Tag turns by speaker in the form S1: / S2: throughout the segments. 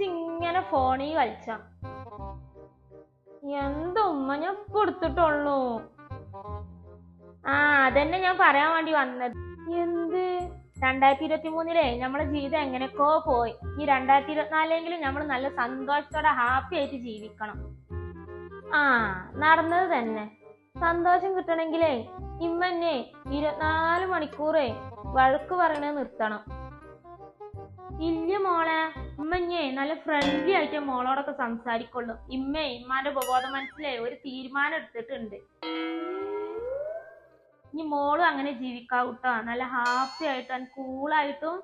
S1: ഇങ്ങനെ ഫോണിൽ കളിച്ച എന്താ ഉമ്മ ഞാൻ കൊടുത്തിട്ടുള്ളു. ആ അതന്നെ ഞാൻ പറയാൻ വേണ്ടി വന്നത്. എന്ത്? രണ്ടായിരത്തി ഇരുപത്തി മൂന്നിലെ നമ്മളെ ജീവിതം എങ്ങനെയൊക്കെ പോയി. ഈ രണ്ടായിരത്തി ഇരുപത്തിനാലെങ്കിലും നമ്മൾ നല്ല സന്തോഷത്തോടെ ഹാപ്പി ആയിട്ട് ജീവിക്കണം. ആ നടന്നത് തന്നെ. സന്തോഷം കിട്ടണമെങ്കിലേ ഇമ്മന്നെ ഇരുപത്തിനാല് മണിക്കൂറേ വഴക്ക് പറയണത് നിർത്തണം. ഇല്ല മോളെ. ഉമ്മഞ്ഞേ നല്ല ഫ്രണ്ട്ലി ആയിട്ട് മോളോടൊക്കെ സംസാരിക്കുള്ളൂ. ഇമ്മേ ഇമ്മാന്റെ ഉപബോധം മനസ്സിലായി ഒരു തീരുമാനം എടുത്തിട്ടുണ്ട്. ഇനി മോളും അങ്ങനെ ജീവിക്കാവൂട്ടോ. നല്ല ഹാപ്പി ആയിട്ടും കൂളായിട്ടും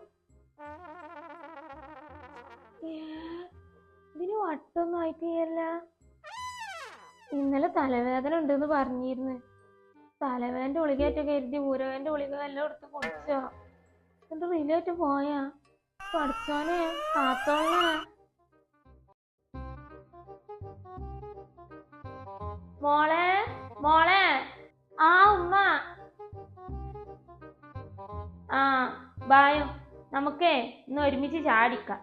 S1: ഇതിന് വട്ടൊന്നും ആയിട്ടില്ല. ഇന്നലെ തലവേദന ഉണ്ടെന്ന് പറഞ്ഞിരുന്നു. തലവേദന്റെ ഗുളികയായിട്ട് കരുതി ഊരവേന്റെ ഗുളിക എല്ലാം എടുത്ത് കുടിച്ചോ. എന്നിട്ട് റിലേറ്റ് പോയാ. പഠിച്ചോനെ കാത്തോളെ. മോളെ മോളെ ആ ഉമ്മ. ആ ബായോ നമുക്കേ ഇന്ന് ഒരുമിച്ച് ചാടിക്കാം.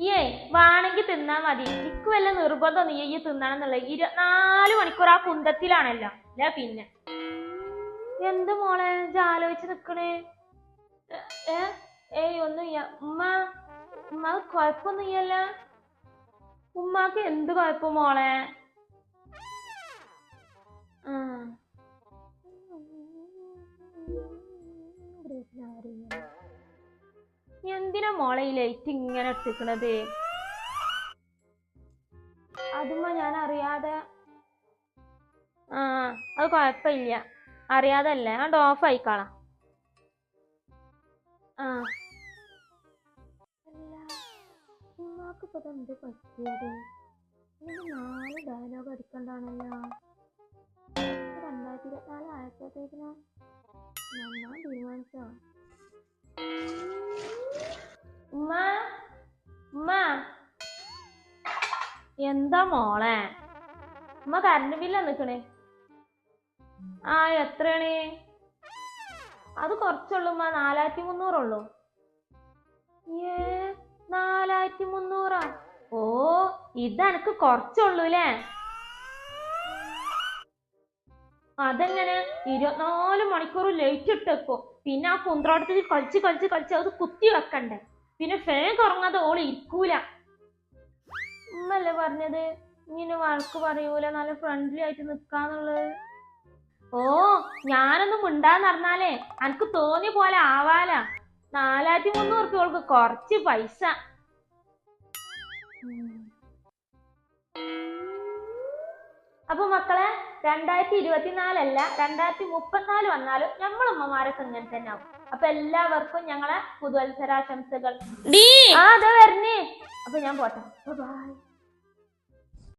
S1: ഏ വേണമെങ്കിൽ തിന്നാ മതി. എനിക്ക് വല്ല നിർബന്ധം നീ ഈ തിന്നണം എന്നുള്ളത് ഇരുപത്തിനാല് മണിക്കൂർ ആ കുന്തത്തിലാണല്ലോ. അല്ല പിന്നെ. എന്ത് മോളെ? ഇജ്ജ് ആലോചിച്ച് നിക്കണേ. ഏ, ഏയ് ഒന്നുമില്ല ഉമ്മ ഉമ്മ ഇല്ല ഉമ്മാക്ക് എന്ത് കൊഴപ്പം മോളെ? എന്തിനാ മോളെ ഈ ലൈറ്റ് ഇങ്ങനെ ഇട്ടിക്കണത് അതുമ്മ ഞാൻ അറിയാതെ ആ അത് കുഴപ്പമില്ല. അറിയാതല്ലേ. അത് ഓഫ് ആയിക്കാളാം. ആ. നാല് ഡയലോഗ് ഉമ്മ? എന്താ മോളെ? ഉമ്മ കറണ്ട് ബില്ല നിക്കണേ ആ എത്രയാണ്? അത് കുറച്ചുള്ളൂ മാ. നാലായിരത്തി മുന്നൂറുള്ളൂ ഏ നാലായിരത്തി മുന്നൂറാ ഓ ഇതെനക്ക് കുറച്ചുള്ളൂ അല്ലേ അതെങ്ങനെ? ഇരുപത്തിനാല് മണിക്കൂർ ലൈറ്റ് ഇട്ടേക്കോ പിന്നെ ആ കുന്ത്രോട്ടത്തിൽ കളിച്ച് കളിച്ച് കളിച്ച് അത് കുത്തി വെക്കണ്ടേ. പിന്നെ ഫേൻ കുറങ്ങാതെ ഓൾ ഇരിക്കൂല. ഉമ്മല്ലേ പറഞ്ഞത്? ഇങ്ങനെ വഴക്ക് പറയൂല. നല്ല ഫ്രണ്ട്ലി ആയിട്ട് നിക്കാന്നുള്ളത്. ഓ ഞാനൊന്നും മിണ്ടാന്ന് പറഞ്ഞാലേ അനക്ക് തോന്നിയ പോലെ ആവാല. നാലായിരത്തി മുന്നൂറ് റുപ്യ ഓൾക്ക് കുറച്ച് പൈസ. അപ്പൊ മക്കളെ രണ്ടായിരത്തി ഇരുപത്തിനാലല്ല രണ്ടായിരത്തി മുപ്പത്തിനാല് വന്നാലും നമ്മളമ്മമാരൊക്കെ ഇങ്ങനെ തന്നെ ആവും. അപ്പൊ എല്ലാവർക്കും ഞങ്ങളെ പുതുവത്സരാശംസകൾ. ആ അതെ വരണേ. അപ്പൊ ഞാൻ പോട്ടെ. ബൈ